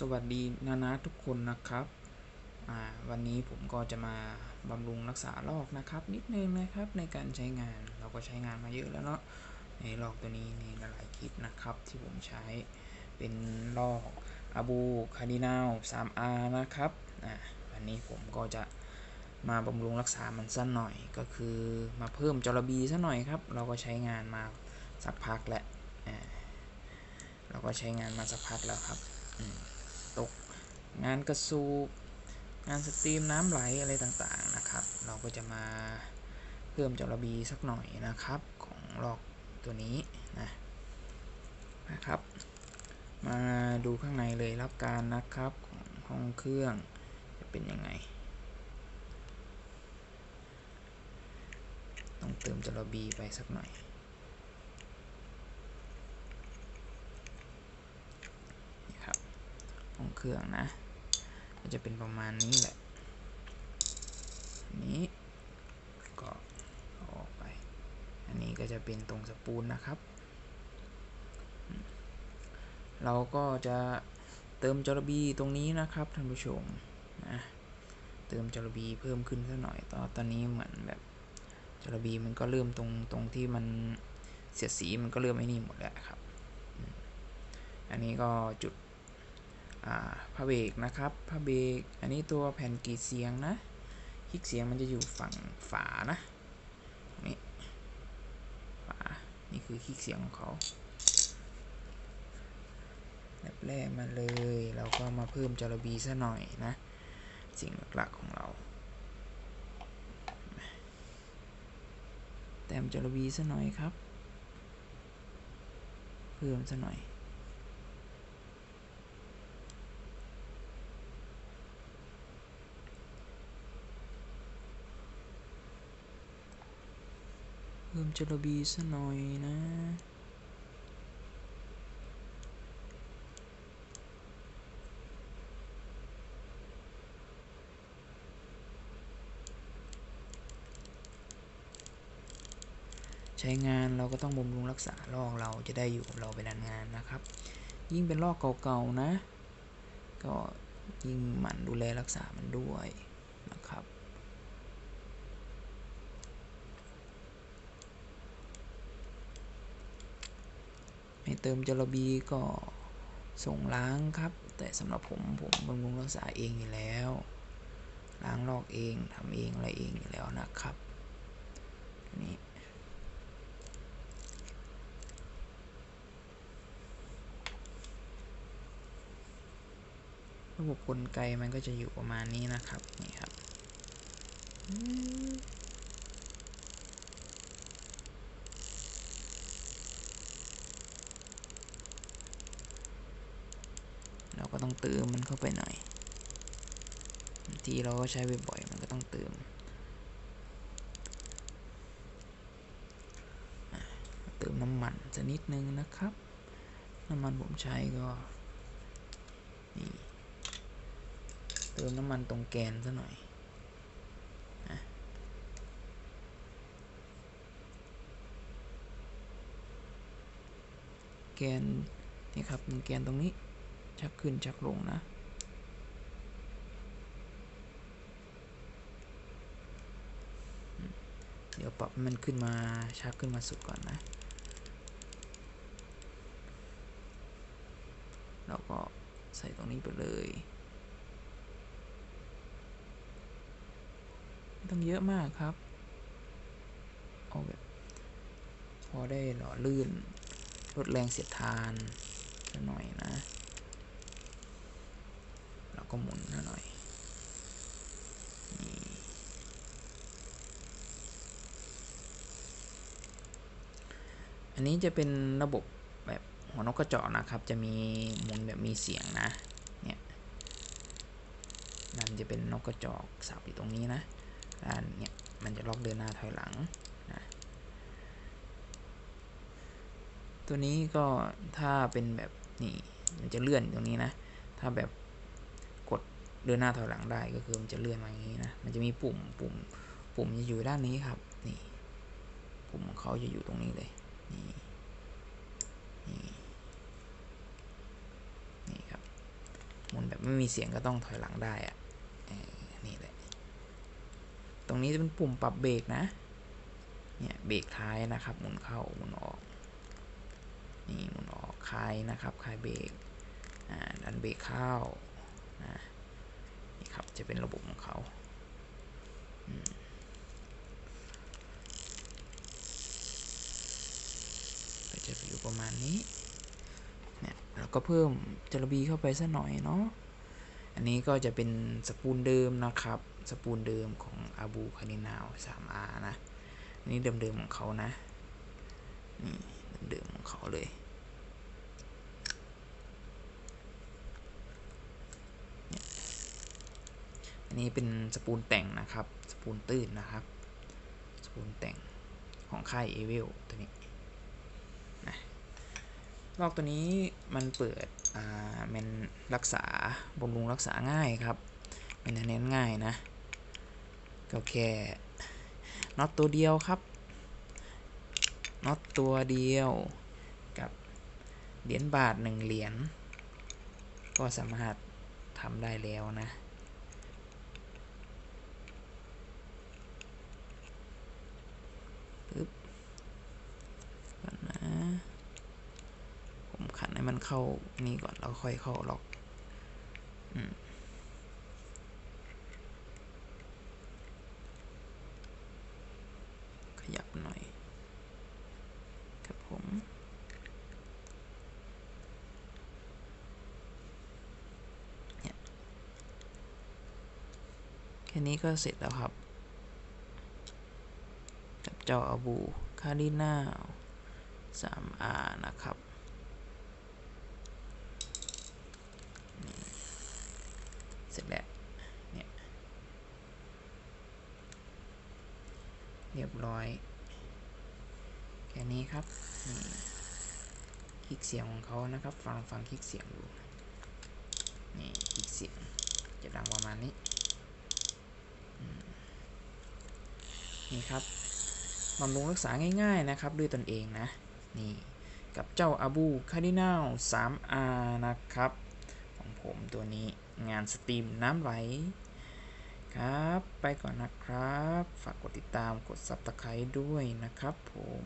สวัสดีนานาทุกคนนะครับวันนี้ผมก็จะมาบำรุงรักษาลอกนะครับ นิดนึงนะครับในการใช้งานเราก็ใช้งานมาเยอะแล้วเนาะในลอกตัวนี้ในหลายๆคลิปนะครับ ที่ผมใช้เป็นลอกอาบูคาร์ดินาล 3R นะครับอันนี้ผมก็จะมาบำรุงรักษามันสั้นหน่อย ก็คือมาเพิ่มจระบีซะหน่อยครับ เราก็ใช้งานมาสักพักแล้วเราก็ใช้งานมาสักพักแล้วครับอืม ตก งานกระสูบงานสตรีมน้ำไหลอะไรต่างๆนะครับ เราก็จะมาเพิ่มจระบีสักหน่อยนะครับของลอกตัวนี้นะนะครับ มาดูข้างในเลยแล้วกันนะครับของห้องเครื่องจะเป็นยังไง ต้องเติมจระบีไปสักหน่อย นี่ครับ ห้องเค รื่องนะก็จะเป็นประมาณนี้แหละ นี้ก็ออกไป อันนี้ก็จะเป็นตรงสปูลนะครับ เราก็จะเติมจระบีตรงนี้นะครับท่านผู้ชมนะเติมจระบีเพิ่มขึ้นสักหน่อยตอนตอนนี้เหมือนแบบจระบีมันก็เริ่มตรงตรงที่มันเสียดสีมันก็เริ่มไอ้นี่หมดแล้วครับ อันนี้ก็จุด ผ้าเบรกนะครับผ้าเบรกอันนี้ตัวแผ่นกีดเสียงนะคลิกเสียงมันจะอยู่ฝั่งฝานะนี่ฝานี่คือคลิกเสียงของเขาแบบแรกมาเลยเราก็มาเพิ่มจระบีซะหน่อยนะ สิ่งหลักๆของเราแต้มจระบีซะหน่อยครับ เพิ่มซะหน่อย พิ่มจรบีซะหน่อยนะใช้งานเราก็ต้องบำรุงรักษาลอกเราจะได้อยู่กับเราไปนานๆนะครับ ยิ่งเป็นลอกเก่าๆนะ ก็ยิ่งหมั่นดูแลรักษามันด้วยนะครับ เติมจรบีก็ส่งล้างครับ แต่สำหรับผมผมบำรุงรักษาเองอยู่แล้ว ล้างลอกเองทำเองอะไรเองอยู่แล้วนะครับนี่ระบบกลไกมันก็จะอยู่ประมาณนี้นะครับ นี่ครับอืม เราก็ ต้องเติมมันเข้าไปหน่อยทีเราก็ใช้บ่อยๆมันก็ต้องเติมเติมน้ำมันสักนิดนึงนะครับ น้ำมันผมใช้ก็นี่เติมน้ำมันตรงแกนซะหน่อยแกนนี่ครับตรงแกนตรงนี้ ชักขึ้นชักลงนะ เดี๋ยวปรับมันขึ้นมาชักขึ้นมาสุดก่อนนะเราก็ใส่ตรงนี้ไปเลยไม่ต้องเยอะมากครับเอาแบบพอได้หล่อลื่นลดแรงเสียดทานสักหน่อยนะ แล้วก็หมุนหน่อยอันนี้จะเป็นระบบแบบหัวนกกระจอกนะครับ จะมีหมุนแบบมีเสียงนะ เนี่ยมันจะเป็นนกกระจอกสับอยู่ตรงนี้นะด้านเนี่ยมันจะล็อกเดินหน้าถอยหลังนะตัวนี้ก็ถ้าเป็นแบบนี่มันจะเลื่อนตรงนี้นะ ถ้าแบบ เดินหน้าถอยหลังได้ก็คือมันจะเลื่อนมาอย่างนี้นะ มันจะมีปุ่มปุ่ม ปุ่มจะอยู่ด้านนี้ครับ นี่ ปุ่มของเขาจะอยู่ตรงนี้เลย นี่นี่นี่ครับไม่มีเสียงก็ต้องถอยหลังได้อะนี่แหละตรงนี้จะเป็นปุ่มปรับเบรกนะ เนี่ยเบรกท้ายนะครับหมุนเข้าหมุนออก นี่หมุนออกคลายนะครับคลายเบรกอ่าดันเบรกเข้านะ จะเป็นระบบของเขาก็จะอยู่ประมาณนี้ เนี่ยแล้วก็เพิ่มจระบีเข้าไปสักหน่อยเนาะ อันนี้ก็จะเป็นสปูลเดิมนะครับ สปูลเดิมของอาบูคานินาว 3R นะ อันนี้เดิมๆของเขานะ นี่เดิมๆของเขาเลย นี้เป็นสปูลแต่งนะครับ สปูลตื้นนะครับ สปูลแต่งของค่ายเอเวลตัวนี้นะลอกตัวนี้มันเปิดอ่ามันรักษาบำรุงรักษาง่ายครับเป็นเน้นง่ายนะก็แค่น็อตตัวเดียวครับน็อตตัวเดียวกับเหรียญบาทหนึ่งเหรียญก็สามารถทำได้แล้วนะ ปึ๊บก่อนนะ ผมขันให้มัน เข้านี่ก่อนแล้วค่อยเข้าล็อกอขยับหน่อย ครับผม แค่นี้ก็เสร็จแล้วครับ กับจ้าอาบูคารินา 3R นะครับนี่ เสร็จแล้วเนี่ยเรียบร้อยแค่นี้ครับนี่คลิกเสียงของเขานะครับ ฟังฟังคลิกเสียงดูนี่คลิกเสียงจะดังประมาณนี้นี่ครับบำรุงรักษาง่าย ๆนะครับ ด้วยตนเองนะนี่กับเจ้าอาบูคาร์ดินัล 3R นะครับ ผมตัวนี้งานสตรีมน้ำไหล ครับ ไปก่อนนะครับ ฝากกดติดตามกด Subscribe ด้วยนะครับผม